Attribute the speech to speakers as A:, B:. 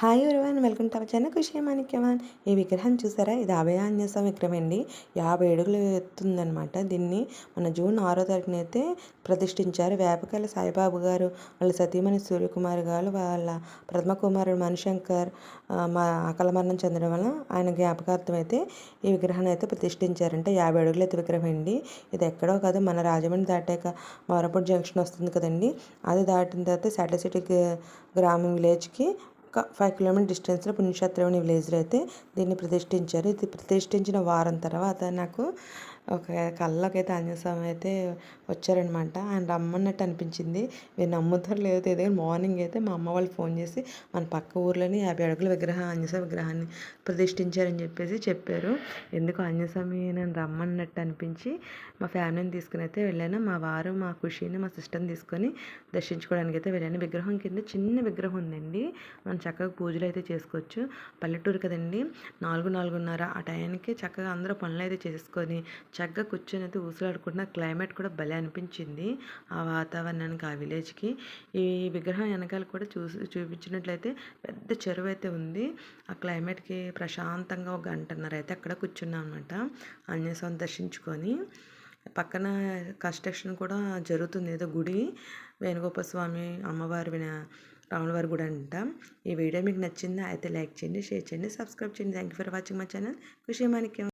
A: Hi everyone welcome to our channel Khushi మాణిక్యవాన్ ఈ విగ్రహం చూసారా? ఇది అభయాంజసం విగ్రహం అండి యాభై అడుగులు ఎత్తుందనమాట దీన్ని. మన జూన్ ఆరో తారీఖున అయితే ప్రతిష్ఠించారు వేపకాయల సాయిబాబు గారు వాళ్ళ సతీమణి సూర్యకుమార్ గారు వాళ్ళ ప్రథమ కుమారుడు మణిశంకర్ మా అకల మరణం చెందడం వల్ల ఆయన జ్ఞాపకార్థం అయితే ఈ విగ్రహాన్ని అయితే ప్రతిష్ఠించారంటే. యాభై అడుగులు ఎత్తు విగ్రహం అండి ఇది ఎక్కడో కాదు మన రాజమండ్రి దాటాక మోరపూడి జంక్షన్ వస్తుంది కదండి. అది దాటిన తర్వాత శాటిల్ సిటీ గ్రామం విలేజ్కి ఒక ఫైవ్ కిలోమీటర్ డిస్టెన్స్లో పుణ్యక్షేత్రం విలేజ్లో అయితే దీన్ని ప్రతిష్ఠించారు. ఇది ప్రతిష్ఠించిన వారం తర్వాత నాకు ఒక కళ్ళకైతే అయితే అయితే వచ్చారనమాట ఆయన రమ్మన్నట్టు అనిపించింది. మీరు నమ్ముతారు లేదో తెలియదు మార్నింగ్ అయితే మా అమ్మ వాళ్ళు ఫోన్ చేసి మన పక్క ఊర్లోని యాభై అడుగుల విగ్రహం ఆంజనేయ విగ్రహాన్ని ప్రతిష్ఠించారని చెప్పేసి చెప్పారు. ఎందుకు ఆంజనేయ నేను రమ్మన్నట్టు అనిపించి మా ఫ్యామిలీని తీసుకుని అయితే వెళ్ళాను. మా వారు మా ఖుషిని మా సిస్టర్ని తీసుకొని దర్శించుకోవడానికి అయితే వెళ్ళాను. విగ్రహం కింద చిన్న విగ్రహం ఉందండి. మన చక్కగా పూజలు అయితే చేసుకోవచ్చు. పల్లెటూరు కదండి. నాలుగు నాలుగున్నర ఆ టైంకి చక్కగా అందరూ పనులు అయితే చేసుకొని చక్కగా కూర్చొని అయితే ఊసలాడుకుంటున్న క్లైమేట్ కూడా భలే అనిపించింది ఆ వాతావరణానికి ఆ విలేజ్కి. ఈ విగ్రహం వెనకాల కూడా చూసి చూపించినట్లయితే పెద్ద చెరువు అయితే ఉంది. ఆ క్లైమేట్కి ప్రశాంతంగా ఒక గంటన్నర అయితే అక్కడ కూర్చున్నాం అనమాట ఆంజనేయ దర్శించుకొని. పక్కన కన్స్ట్రక్షన్ కూడా జరుగుతుంది. ఏదో గుడి. వేణుగోపాల స్వామి అమ్మవారి విన రాములవారి గుడి అంట. ఈ వీడియో మీకు నచ్చిందా అయితే లైక్ చేయండి షేర్ చేయండి సబ్స్క్రైబ్ చేయండి. Thank you for watching my channel Khushi Manikyam.